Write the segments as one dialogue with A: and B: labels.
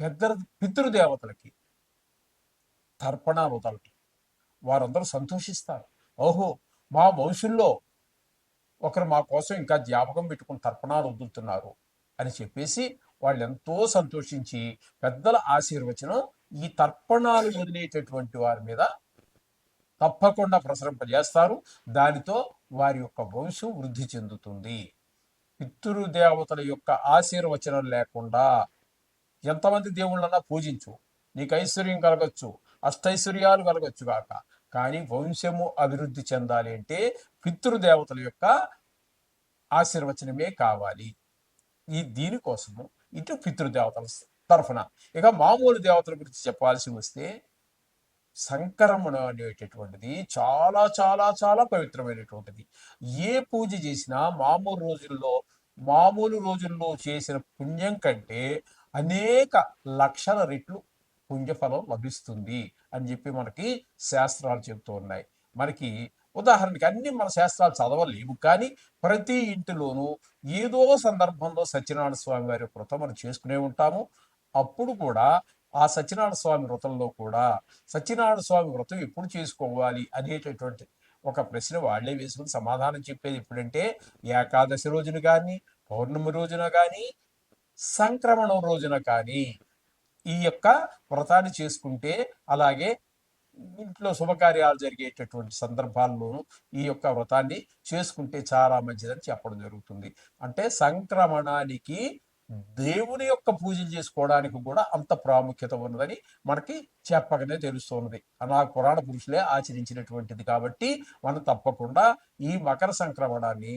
A: పెద్ద పితృదేవతలకి తర్పణాలు వదలటం వారందరూ సంతోషిస్తారు. ఓహో మా వంశంలో ఒకరు మా కోసం ఇంకా జ్ఞాపకం పెట్టుకుని తర్పణాలు వదులుతున్నారు అని చెప్పేసి వాళ్ళు ఎంతో సంతోషించి పెద్దల ఆశీర్వచనం ఈ తర్పణాలు వదిలేటటువంటి వారి మీద తప్పకుండా ప్రసరింపజేస్తారు. దానితో వారి యొక్క వంశం వృద్ధి చెందుతుంది. పితృదేవతల యొక్క ఆశీర్వచనం లేకుండా ఎంతమంది దేవుళ్ళన్నా పూజించు. నీకు ఐశ్వర్యం కలగచ్చు. అష్టైశ్వర్యాలు కలగచ్చు కాక కానీ వంశము అభివృద్ధి చెందాలి అంటే పితృదేవతల యొక్క ఆశీర్వచనమే కావాలి. ఈ దీనికోసము ఇటు పితృదేవతల తరఫున. ఇక మామూలు దేవతల గురించి చెప్పాల్సి వస్తే సంకరమణ అనేటటువంటిది చాలా చాలా చాలా పవిత్రమైనటువంటిది. ఏ పూజ చేసినా మామూలు రోజుల్లో మామూలు రోజుల్లో చేసిన పుణ్యం కంటే అనేక లక్షల రెట్లు పుణ్యఫలం లభిస్తుంది అని చెప్పి మనకి శాస్త్రాలు చెబుతూ ఉన్నాయి. మనకి ఉదాహరణకి అన్ని మన శాస్త్రాలు చదవలేము కానీ ప్రతి ఇంటిలోనూ ఏదో సందర్భంలో సత్యనారాయణ స్వామి వారి వ్రతం మనం చేసుకునే ఉంటాము. అప్పుడు కూడా ఆ సత్యనారాయణ స్వామి వ్రతంలో కూడా సత్యనారాయణ స్వామి వ్రతం ఎప్పుడు చేసుకోవాలి అనేటటువంటి ఒక ప్రశ్న వాళ్ళే వేసుకుని సమాధానం చెప్పేది ఎప్పుడంటే ఏకాదశి రోజున కానీ పౌర్ణమి రోజున కానీ సంక్రమణం రోజున కానీ ఈ యొక్క వ్రతాన్ని చేసుకుంటే అలాగే ఇంట్లో శుభకార్యాలు జరిగేటటువంటి సందర్భాల్లోనూ ఈ యొక్క వ్రతాన్ని చేసుకుంటే చాలా మంచిదని చెప్పడం జరుగుతుంది. అంటే సంక్రమణానికి దేవుని యొక్క పూజలు చేసుకోవడానికి కూడా అంత ప్రాముఖ్యత ఉన్నదని మనకి చెప్పకనే తెలుస్తున్నది అలా పురాణ పురుషులే ఆచరించినటువంటిది కాబట్టి మనం తప్పకుండా ఈ మకర సంక్రమణాన్ని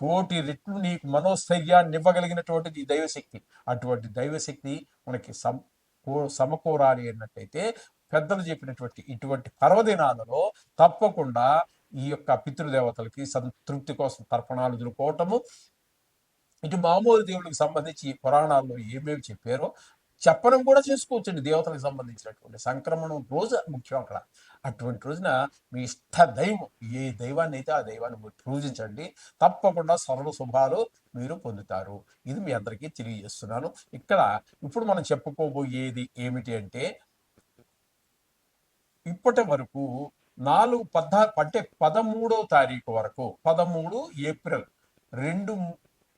A: కోటి రెట్లు నీకు మనోస్థైర్యాన్ని ఇవ్వగలిగినటువంటిది దైవశక్తి. అటువంటి దైవశక్తి మనకి సమ సమకూరాలి అన్నట్టయితే పెద్దలు చెప్పినటువంటి ఇటువంటి పర్వదినాలలో తప్పకుండా ఈ యొక్క పితృదేవతలకి సంతృప్తి కోసం తర్పణాలు ఎదుర్కోవటము. ఇటు మామూలు దేవుడికి సంబంధించి పురాణాల్లో ఏమేమి చెప్పారో చెప్పడం కూడా చేసుకోవచ్చండి దేవతలకు సంబంధించినటువంటి సంక్రమణం రోజు ముఖ్యం అక్కడ. అటువంటి రోజున మీ ఇష్ట దైవం ఏ దైవాన్ని అయితే ఆ దైవాన్ని మీరు పూజించండి తప్పకుండా సరళ శుభాలు మీరు పొందుతారు. ఇది మీ అందరికీ తెలియజేస్తున్నాను. ఇక్కడ ఇప్పుడు మనం చెప్పుకోబోయేది ఏమిటి అంటే ఇప్పటి వరకు నాలుగు పద్నా అంటే పదమూడో తారీఖు వరకు పదమూడు ఏప్రిల్ రెండు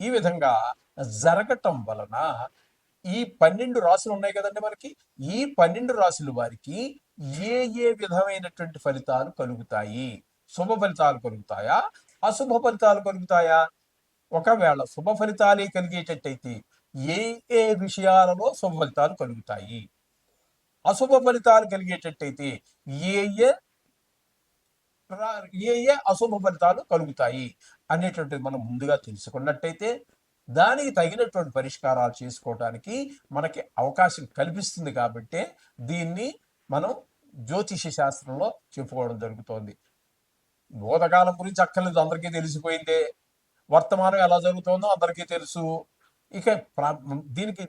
A: ఈ విధంగా జరగటం వలన ఈ పన్నెండు రాసులు ఉన్నాయి కదండి మనకి. ఈ పన్నెండు రాసుల వారికి ఏ ఏ విధమైనటువంటి ఫలితాలు కలుగుతాయి? శుభ ఫలితాలు కలుగుతాయా? అశుభ ఫలితాలు కలుగుతాయా? ఒకవేళ శుభ ఫలితాలే కలిగేటట్టయితే ఏ ఏ విషయాలలో శుభ ఫలితాలు కలుగుతాయి? అశుభ ఫలితాలు కలిగేటట్టయితే ఏ ఏ ఏ ఏ అశుభ ఫలితాలు కలుగుతాయి? అనేటువంటిది మనం ముందుగా తెలుసుకున్నట్టయితే దానికి తగినటువంటి పరిష్కారాలు చేసుకోవడానికి మనకి అవకాశం కల్పిస్తుంది కాబట్టి దీన్ని మనం జ్యోతిష శాస్త్రంలో చెప్పుకోవడం జరుగుతోంది. భూతకాలం గురించి అక్కర్లేదు అందరికీ తెలిసిపోయిందే. వర్తమానం ఎలా జరుగుతుందో అందరికీ తెలుసు. ఇక ప్రా- దీనికి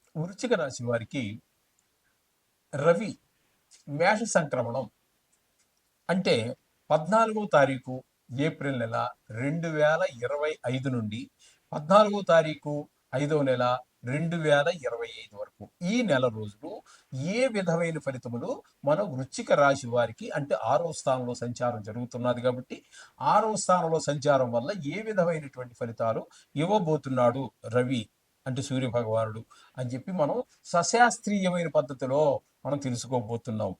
A: వృచ్చిక రాశి వారికి రవి మేష సంక్రమణం అంటే పద్నాలుగో తారీఖు ఏప్రిల్ నెల రెండు వేల ఇరవై ఐదు నుండి పద్నాలుగో తారీఖు ఐదో నెల రెండు వేల ఇరవై ఐదు వరకు. ఈ నెల రోజులు ఏ విధమైన ఫలితములు మన వృచ్చిక రాశి వారికి అంటే ఆరో స్థానంలో సంచారం జరుగుతున్నది కాబట్టి ఆరో స్థానంలో సంచారం వల్ల ఏ విధమైనటువంటి ఫలితాలు ఇవ్వబోతున్నాడు రవి? అంటే సూర్య భగవానుడు అని చెప్పి మనం సశాస్త్రీయమైన పద్ధతిలో మనం తెలుసుకోబోతున్నాం.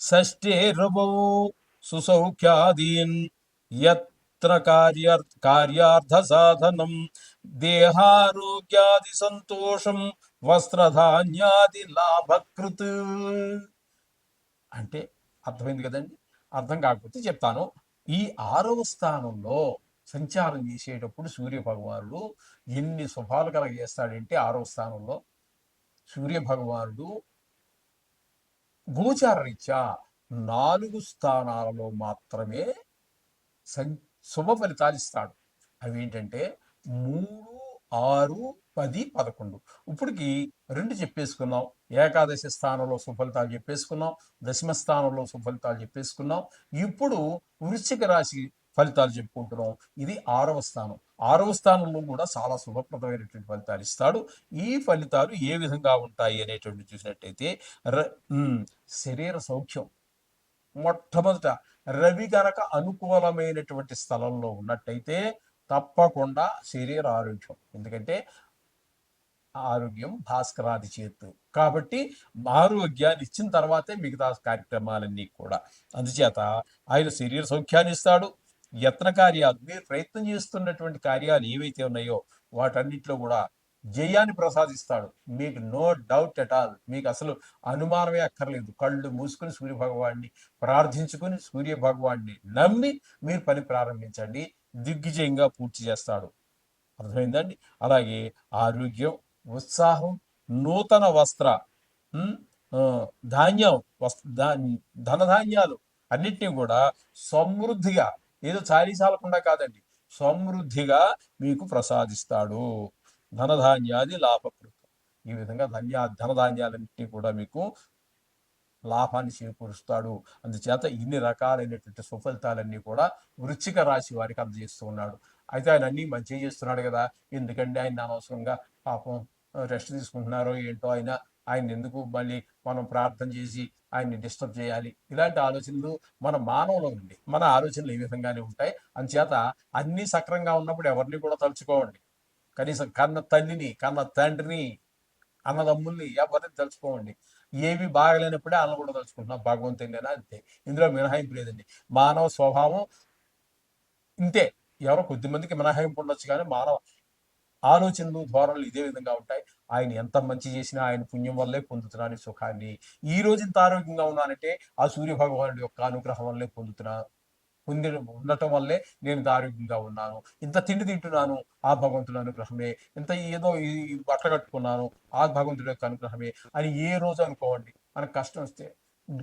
A: షష్ఠే రవౌ సుసౌఖ్యాదీన్ యత్ర కార్య కార్యార్థ సాధనం దేహారోగ్యాది సంతోషం వస్త్రధాన్యాది లాభకృత్. అంటే అర్థమైంది కదండి? అర్థం కాకపోతే చెప్తాను. ఈ ఆరవ స్థానంలో సంచారం చేసేటప్పుడు సూర్య భగవానుడు ఎన్ని శుభాలు కలగజేస్తాడంటే ఆరవ స్థానంలో సూర్య భగవానుడు రీత్యా నాలుగు స్థానాలలో మాత్రమే సం శుభ ఫలితాలు ఇస్తాడు. అవి ఏంటంటే మూడు ఆరు పది పదకొండు. ఇప్పటికి రెండు చెప్పేసుకున్నాం. ఏకాదశి స్థానంలో సుఫలితాలు చెప్పేసుకున్నాం. దశమ స్థానంలో సుఫలితాలు చెప్పేసుకున్నాం. ఇప్పుడు వృశ్చిక రాశి ఫలితాలు చెప్పుకుంటున్నాం. ఇది ఆరవ స్థానం. ఆరవ స్థానంలో కూడా చాలా శుభప్రదమైనటువంటి ఫలితాలు ఇస్తాడు. ఈ ఫలితాలు ఏ విధంగా ఉంటాయి అనేటువంటి చూసినట్టయితే ర- శరీర సౌఖ్యం మొట్టమొదట రవి గనక అనుకూలమైనటువంటి స్థలంలో ఉన్నట్టయితే తప్పకుండా శరీర ఆరోగ్యం. ఎందుకంటే ఆరోగ్యం భాస్కరాది చేతు కాబట్టి ఆరోగ్యాన్ని ఇచ్చిన తర్వాతే మిగతా కార్యక్రమాలన్నీ కూడా. అందుచేత ఆయన శరీర సౌఖ్యాన్ని ఇస్తాడు యత్న కార్యాలు మీరు ప్రయత్నం చేస్తున్నటువంటి కార్యాలు ఏవైతే ఉన్నాయో వాటన్నిటిలో కూడా జయాన్ని ప్రసాదిస్తాడు. మీకు నో డౌట్ ఎట్ ఆల్ మీకు అసలు అనుమానమే అక్కర్లేదు. కళ్ళు మూసుకుని సూర్య భగవాన్ని ప్రార్థించుకుని సూర్య భగవాన్ని నమ్మి మీరు పని ప్రారంభించండి. దిగ్విజయంగా పూర్తి చేస్తాడు. అర్థమైందండి? అలాగే ఆరోగ్యం ఉత్సాహం నూతన వస్త్ర ధాన్యం వస్- ధా- ధనధాన్యాలు అన్నిటినీ కూడా సమృద్ధిగా ఏదో చాలీసాలకుండా కాదండి సమృద్ధిగా మీకు ప్రసాదిస్తాడు. ధనధాన్యాది లాభకృతం. ఈ విధంగా ధన్యా ధనధాన్యాలన్నింటినీ కూడా మీకు లాభాన్ని చేకూరుస్తాడు. అందుచేత ఇన్ని రకాలైనటువంటి సుఫలితాలన్నీ కూడా వృచ్చిక రాశి వారికి అందజేస్తూ ఉన్నాడు. అయితే ఆయన అన్ని మంచిగా చేస్తున్నాడు కదా. ఎందుకంటే ఆయన అనవసరంగా పాపం రెస్ట్ తీసుకుంటున్నారో ఏంటో ఆయన ఆయన ఎందుకు మళ్ళీ మనం ప్రార్థన చేసి ఆయన్ని డిస్టర్బ్ చేయాలి? ఇలాంటి ఆలోచనలు మన మానవులో ఉండి మన ఆలోచనలు ఈ విధంగానే ఉంటాయి. అందుచేత అన్ని సక్రంగా ఉన్నప్పుడు ఎవరిని కూడా తలుచుకోండి కనీసం కన్న తల్లిని కన్న తండ్రిని అన్నదమ్ముల్ని ఎవరిని తలుచుకోండి ఏవి బాగలేనప్పుడే అన్న కూడా తలుచుకుంటున్నాం. భగవంతుని అంతే. ఇందులో మినహాయింపు లేదండి. మానవ స్వభావం ఇంతే. ఎవరో కొద్ది మందికి మినహాయింపు ఉండొచ్చు కానీ మానవ ఆలోచనలు ధోరణులు ఇదే విధంగా ఉంటాయి. ఆయన ఎంత మంచి చేసినా ఆయన పుణ్యం వల్లే పొందుతున్నాను సుఖాన్ని. ఈ రోజు ఇంత ఆరోగ్యంగా ఉన్నానంటే ఆ సూర్య భగవానుడి యొక్క అనుగ్రహం వల్లే పొందుతున్నా పొంది ఉండటం వల్లే నేను ఇంత ఆరోగ్యంగా ఉన్నాను. ఇంత తిండి తింటున్నాను ఆ భగవంతుడి అనుగ్రహమే. ఇంత ఏదో ఈ బట్టలు కట్టుకున్నాను ఆ భగవంతుడి యొక్క అనుగ్రహమే అని ఏ రోజు అనుకోవండి. మనకు కష్టం వస్తే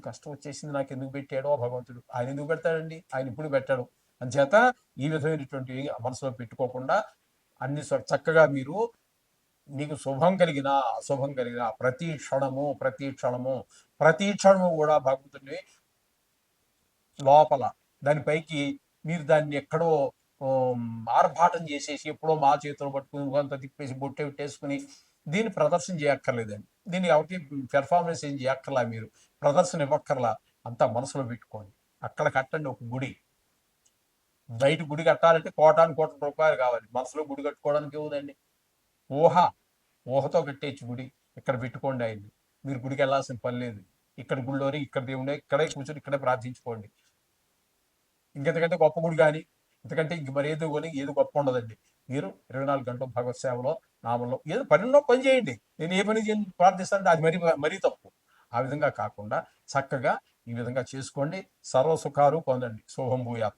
A: కష్టం వచ్చేసింది నాకు ఎందుకు పెట్టాడో భగవంతుడు? ఆయన ఎందుకు పెడతాడండి? ఆయన ఇప్పుడు పెట్టాడు. అంచేత ఈ విధమైనటువంటి మనసులో పెట్టుకోకుండా అన్ని చక్కగా మీరు నీకు శుభం కలిగిన అశుభం కలిగిన ప్రతి క్షణము ప్రతి క్షణము ప్రతి క్షణము కూడా భగవంతుని లోపల దానిపైకి మీరు దాన్ని ఎక్కడో ఆర్భాటం చేసేసి ఎప్పుడో మా చేతులు పట్టుకుని కొంత తిప్పేసి బొట్టె పెట్టేసుకుని దీన్ని ప్రదర్శన చేయక్కర్లేదండి. దీన్ని ఎవరికి పెర్ఫార్మెన్స్ ఏం చేయక్కర్లా మీరు. ప్రదర్శన ఇవ్వక్కర్లా. అంతా మనసులో పెట్టుకోండి. అక్కడ కట్టండి ఒక గుడి. బయట గుడి కట్టాలంటే కోటాను కోట్ల రూపాయలు కావాలి. మనసులో గుడి కట్టుకోవడానికి ఏముందండి? ఊహ. ఊహతో కట్టేచ్చు గుడి. ఇక్కడ పెట్టుకోండి ఆయన్ని. మీరు గుడికి వెళ్ళాల్సిన పని లేదు. ఇక్కడ గుళ్ళోని ఇక్కడ దేవుడే ఇక్కడే కూర్చొని ఇక్కడే ప్రార్థించుకోండి. ఇంకెంతకంటే గొప్ప గుడి కానీ ఎందుకంటే ఇంక మరి ఏదో కొని ఏది గొప్ప ఉండదండి. మీరు ఇరవై నాలుగు గంటలు భగవత్ సేవలో నామంలో ఏదో పని పని చేయండి. నేను ఏ పని చేయని ప్రార్థిస్తానంటే అది మరీ మరీ తప్పు. ఆ విధంగా కాకుండా చక్కగా ఈ విధంగా చేసుకోండి. సర్వసుఖాలు పొందండి. శోభం భూయాత్.